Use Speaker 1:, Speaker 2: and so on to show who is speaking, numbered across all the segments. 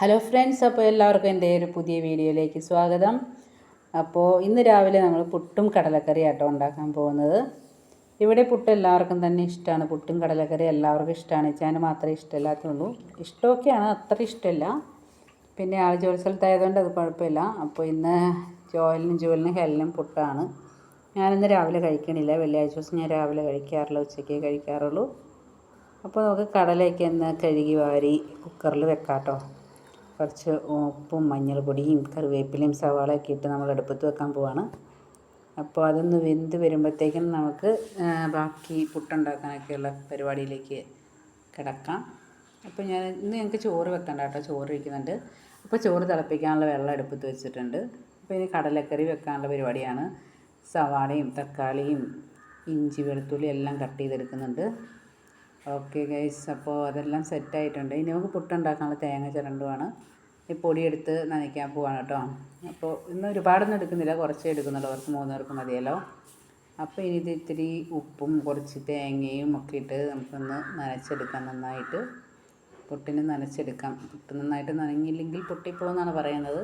Speaker 1: Hello friends അപ്പോൾ എല്ലാവർക്കും എന്റെ ഒരു പുതിയ വീഡിയോയിലേക്ക് സ്വാഗതം. അപ്പോൾ ഇന്ന് രാവിലെ നമ്മൾ പുട്ടും കടലക്കറി ആട്ടോ ഉണ്ടാക്കാൻ പോകുന്നത്. ഇവിടെ പുട്ട് എല്ലാവർക്കും തന്നെ ഇഷ്ടമാണ്. പുട്ടും കടലക്കറി എല്ലാവർക്കും ഇഷ്ടമാണ്. ഞാൻ മാത്രമേ ഇഷ്ടമില്ലാത്തുള്ളൂ. ഇഷ്ടമൊക്കെയാണ് അത്ര ഇഷ്ടമില്ല. പിന്നെ ആൾ ജോലി സ്ഥലത്തായതുകൊണ്ട് അത് കുഴപ്പമില്ല. അപ്പോൾ ഇന്ന് ജോലിനും ജോലിനും ഹെല്ലിനും പുട്ടാണ്. ഞാനിന്ന് രാവിലെ കഴിക്കണില്ല. വെള്ളിയാഴ്ച ദിവസം ഞാൻ രാവിലെ കഴിക്കാറില്ല ഉച്ചയ്ക്ക് കഴിക്കാറുള്ളൂ. അപ്പോൾ നമുക്ക് കടലയൊക്കെ ഒന്ന് കഴുകി വാരി കുക്കറിൽ വെക്കാം കേട്ടോ കുറച്ച് ഉപ്പും മഞ്ഞൾപ്പൊടിയും കറിവേപ്പിലയും സവാളയൊക്കെ ഇട്ട് നമ്മൾ അടുപ്പത്ത് വെക്കാൻ പോവാണ്. അപ്പോൾ അതൊന്ന് വെന്ത് വരുമ്പോഴത്തേക്കും നമുക്ക് ബാക്കി പുട്ടുണ്ടാക്കാനൊക്കെയുള്ള പരിപാടിയിലേക്ക് കിടക്കാം. അപ്പോൾ ഞാൻ ഇന്ന് ഞങ്ങൾക്ക് ചോറ് വെക്കണ്ട കേട്ടോ ചോറ് ഇരിക്കുന്നുണ്ട് അപ്പോൾ ചോറ് തിളപ്പിക്കാനുള്ള വെള്ളം അടുപ്പത്ത് വെച്ചിട്ടുണ്ട്. അപ്പോൾ ഇനി കടലക്കറി വെക്കാനുള്ള പരിപാടിയാണ്. സവാളയും തക്കാളിയും ഇഞ്ചി വെളുത്തുള്ളി എല്ലാം കട്ട് ചെയ്തെടുക്കുന്നുണ്ട്. ഓക്കെ ഗൈസ് അപ്പോൾ അതെല്ലാം സെറ്റായിട്ടുണ്ട്. ഇനി നമുക്ക് പുട്ടുണ്ടാക്കാനുള്ള തേങ്ങ ചിരണ്ടുമാണ് ഈ പൊടിയെടുത്ത് നനയ്ക്കാൻ പോവാണ് കേട്ടോ. അപ്പോൾ ഇന്ന് ഒരുപാടൊന്നും എടുക്കുന്നില്ല. കുറച്ചേ എടുക്കുന്നുള്ളൂ. അവർക്ക് മൂന്ന് പേർക്ക് മതിയല്ലോ. അപ്പോൾ ഇനി ഇത് ഇത്തിരി ഉപ്പും കുറച്ച് തേങ്ങയും ഒക്കെ ഇട്ട് നമുക്കൊന്ന് നനച്ചെടുക്കാം നന്നായിട്ട്. പുട്ടിന് നനച്ചെടുക്കാം. പുട്ട് നന്നായിട്ട് നനഞ്ഞില്ലെങ്കിൽ പൊട്ടിപ്പോകുമെന്നാണ് പറയുന്നത്.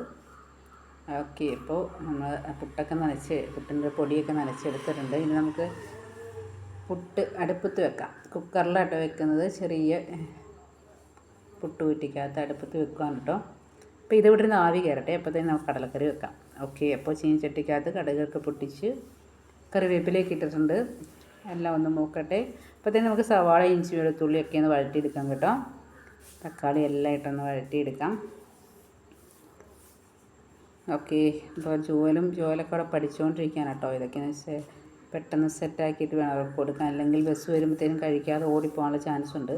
Speaker 1: ഓക്കെ ഇപ്പോൾ നമ്മൾ പുട്ടൊക്കെ നനച്ച് പുട്ടിന്റെ പൊടിയൊക്കെ നനച്ചെടുത്തിട്ടുണ്ട്. ഇനി നമുക്ക് പുട്ട് അടുപ്പത്ത് വെക്കാം. കുക്കറിലാട്ടോ വെക്കുന്നത്. ചെറിയ പുട്ട് കുറ്റിക്കകത്ത് അടുപ്പത്ത് വെക്കുകയാണ് കേട്ടോ അപ്പോൾ ഇത് ഇവിടെ നിന്ന് ആവി കയറട്ടെ. അപ്പോഴത്തേന് നമുക്ക് കടലക്കറി വെക്കാം. ഓക്കെ. അപ്പോൾ ചീനിച്ചട്ടിക്കകത്ത് കടുകൊക്കെ പൊട്ടിച്ച് കറിവേപ്പിലേക്ക് ഇട്ടിട്ടുണ്ട്. എല്ലാം ഒന്ന് മൂക്കട്ടെ. അപ്പോഴത്തേന് നമുക്ക് സവാള ഇഞ്ചി വെളുത്തുള്ളിയൊക്കെ ഒന്ന് വഴറ്റിയെടുക്കാം കേട്ടോ. തക്കാളി എല്ലാം ഇട്ടൊന്ന് വഴറ്റിയെടുക്കാം. ഓക്കെ. ഇപ്പോൾ ജോലും ജോലൊക്കെ അവിടെ പഠിച്ചുകൊണ്ടിരിക്കുകയാണ് കേട്ടോ ഇതൊക്കെ പെട്ടെന്ന് സെറ്റാക്കിയിട്ട് വേണം അവർക്ക് കൊടുക്കാൻ. അല്ലെങ്കിൽ ബസ് വരുമ്പോഴത്തേനും കഴിക്കാതെ ഓടിപ്പോകാനുള്ള ചാൻസ് ഉണ്ട്.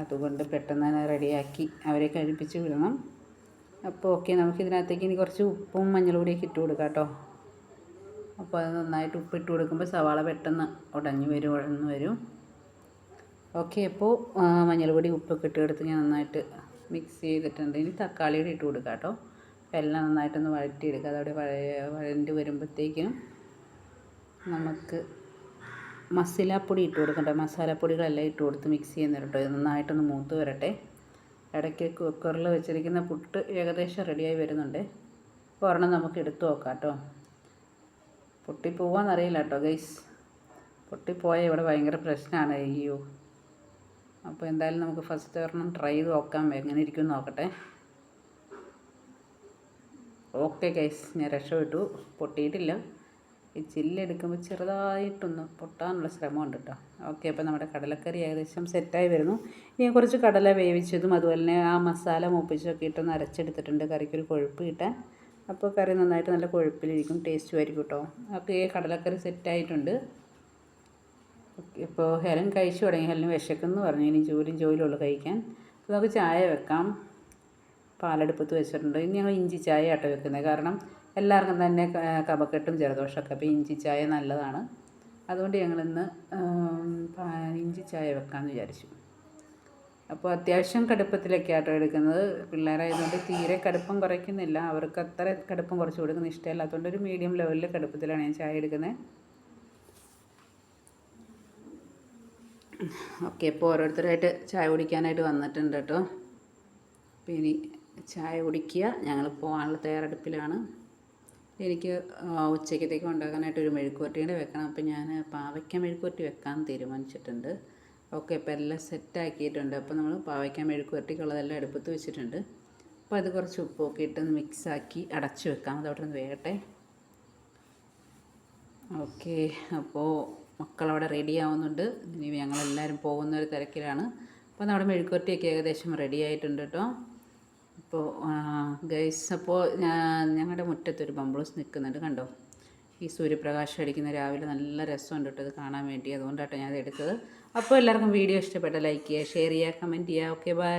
Speaker 1: അതുകൊണ്ട് പെട്ടെന്ന് തന്നെ റെഡിയാക്കി അവരെ കഴിപ്പിച്ച് വിടണം. അപ്പോൾ ഓക്കെ നമുക്ക് ഇതിനകത്തേക്ക് ഇനി കുറച്ച് ഉപ്പും മഞ്ഞൾപ്പൊടിയൊക്കെ ഇട്ട് കൊടുക്കാം കേട്ടോ. അപ്പോൾ അത് നന്നായിട്ട് ഉപ്പിട്ട് കൊടുക്കുമ്പോൾ സവാള പെട്ടെന്ന് ഉടഞ്ഞു വരും ഉടഞ്ഞു വരും. ഓക്കെ അപ്പോൾ മഞ്ഞൾപൊടി ഉപ്പൊക്കെ ഇട്ട് കൊടുത്ത് ഞാൻ നന്നായിട്ട് മിക്സ് ചെയ്തിട്ടുണ്ട്. ഇനി തക്കാളിയുടെ ഇട്ട് കൊടുക്കാം കേട്ടോ. എല്ലാം നന്നായിട്ടൊന്ന് വഴറ്റിയെടുക്കുക അതവിടെ വഴ വഴണ്ടി വരുമ്പോഴത്തേക്കും നമുക്ക് മസാലപ്പൊടി ഇട്ട് കൊടുക്കണ്ട മസാലപ്പൊടികളെല്ലാം ഇട്ട് കൊടുത്ത് മിക്സ് ചെയ്യുന്നുണ്ട് ഇത് നന്നായിട്ടൊന്ന് മൂത്ത് വരട്ടെ. ഇടയ്ക്ക് കുക്കറിൽ വെച്ചിരിക്കുന്ന പുട്ട് ഏകദേശം റെഡിയായി വരുന്നുണ്ട്. ഒരെണ്ണം നമുക്ക് എടുത്തു നോക്കാം കേട്ടോ. പൊട്ടിപ്പോവാന്നറിയില്ല കേട്ടോ ഗൈസ് പൊട്ടിപ്പോയാൽ ഇവിടെ ഭയങ്കര പ്രശ്നമാണ് അയ്യോ. അപ്പോൾ എന്തായാലും നമുക്ക് ഫസ്റ്റ് ഒരെണ്ണം ട്രൈ ചെയ്ത് നോക്കാം. എങ്ങനെ ഇരിക്കും നോക്കട്ടെ. ഓക്കെ ഗൈസ് ഞാൻ രക്ഷപ്പെട്ടു. പൊട്ടിയിട്ടില്ല. ഈ ചില്ലെടുക്കുമ്പോൾ ചെറുതായിട്ടൊന്ന് പൊട്ടാനുള്ള ശ്രമമുണ്ട് കേട്ടോ ഓക്കെ അപ്പോൾ നമ്മുടെ കടലക്കറി ഏകദേശം സെറ്റായി വരുന്നു. ഇനി കുറച്ച് കടല വേവിച്ചതും അതുപോലെ തന്നെ ആ മസാല മൂപ്പിച്ചൊക്കെ ഇട്ടൊന്ന് അരച്ചെടുത്തിട്ടുണ്ട്. കറിക്കൊരു കൊഴുപ്പ് കിട്ടാൻ. അപ്പോൾ കറി നന്നായിട്ട് നല്ല കൊഴുപ്പിലിരിക്കും ടേസ്റ്റും ആയിരിക്കും കേട്ടോ ഓക്കെ കടലക്കറി സെറ്റായിട്ടുണ്ട്. ഇപ്പോൾ ഹെലൻ കഴിച്ചു തുടങ്ങി. ഹെലൻ വിശക്കെന്ന് പറഞ്ഞു. ഇനി ജോലിയും ജോലിയുള്ളൂ കഴിക്കാൻ. അപ്പോൾ നമുക്ക് ചായ വെക്കാം. പാലെടുപ്പത്ത് വെച്ചിട്ടുണ്ട്. ഇനി ഞങ്ങൾ ഇഞ്ചി ചായ ആട്ടോ വെക്കുന്നത്. കാരണം എല്ലാവർക്കും തന്നെ കഫക്കെട്ടും ജലദോഷമൊക്കെ. അപ്പോൾ ഇഞ്ചി ചായ നല്ലതാണ്. അതുകൊണ്ട് ഞങ്ങളിന്ന് ഇഞ്ചി ചായ വെക്കാമെന്ന് വിചാരിച്ചു. അപ്പോൾ അത്യാവശ്യം കടുപ്പത്തിലൊക്കെ ആട്ടോ എടുക്കുന്നത്. പിള്ളേരായതുകൊണ്ട് തീരെ കടുപ്പം കുറയ്ക്കുന്നില്ല. അവർക്ക് അത്ര കടുപ്പം കുറച്ച് കൊടുക്കുന്ന ഇഷ്ടമില്ലാത്തതുകൊണ്ട് ഒരു മീഡിയം ലെവലിൽ കടുപ്പത്തിലാണ് ഞാൻ ചായ എടുക്കുന്നത് ഓക്കെ ഇപ്പോൾ ഓരോരുത്തരായിട്ട് ചായ കുടിക്കാനായിട്ട് വന്നിട്ടുണ്ട് കേട്ടോ അപ്പോൾ ഇനി ചായ കുടിക്കുക. ഞങ്ങൾ പോകാനുള്ള തയ്യാറെടുപ്പിലാണ്. എനിക്ക് ഉച്ചയ്ക്കത്തേക്ക് ഉണ്ടാക്കാനായിട്ട് ഒരു മെഴുക്കുവരട്ടിയുടെ വെക്കണം. അപ്പോൾ ഞാൻ പാവയ്ക്ക മെഴുക്കുവരട്ടി വെക്കാൻ തീരുമാനിച്ചിട്ടുണ്ട്. ഓക്കെ ഇപ്പോൾ എല്ലാം സെറ്റാക്കിയിട്ടുണ്ട്. അപ്പോൾ നമ്മൾ പാവയ്ക്ക മെഴുക്കുവരട്ടിക്കുള്ളതെല്ലാം എടുപ്പത്ത് വെച്ചിട്ടുണ്ട്. അപ്പോൾ അത് കുറച്ച് ഉപ്പൊക്കെ ഇട്ട് മിക്സാക്കി അടച്ചു വെക്കാം. അതവിടെ നിന്ന് വേകട്ടെ. ഓക്കെ അപ്പോൾ മക്കളവിടെ റെഡി ആവുന്നുണ്ട്. ഇനി ഞങ്ങളെല്ലാവരും പോകുന്ന ഒരു തിരക്കിലാണ്. അപ്പോൾ നമ്മുടെ മെഴുക്കുവരട്ടിയൊക്കെ ഏകദേശം റെഡി ആയിട്ടുണ്ട് കേട്ടോ. അപ്പോൾ ഗൈസ് അപ്പോൾ ഞങ്ങളുടെ മുറ്റത്തൊരു ബംബ്ലൂസ് നിൽക്കുന്നുണ്ട് കണ്ടോ? ഈ സൂര്യപ്രകാശം അടിക്കുന്ന രാവിലെ നല്ല രസമുണ്ട് കേട്ടോ ഇത് കാണാൻ വേണ്ടി. അതുകൊണ്ടാട്ടോ ഞാൻ എടുത്തത്. അപ്പോൾ എല്ലാവർക്കും വീഡിയോ ഇഷ്ടപ്പെട്ട ലൈക്ക് ചെയ്യുക ഷെയർ ചെയ്യുക കമന്റ് ചെയ്യുക. Okay bye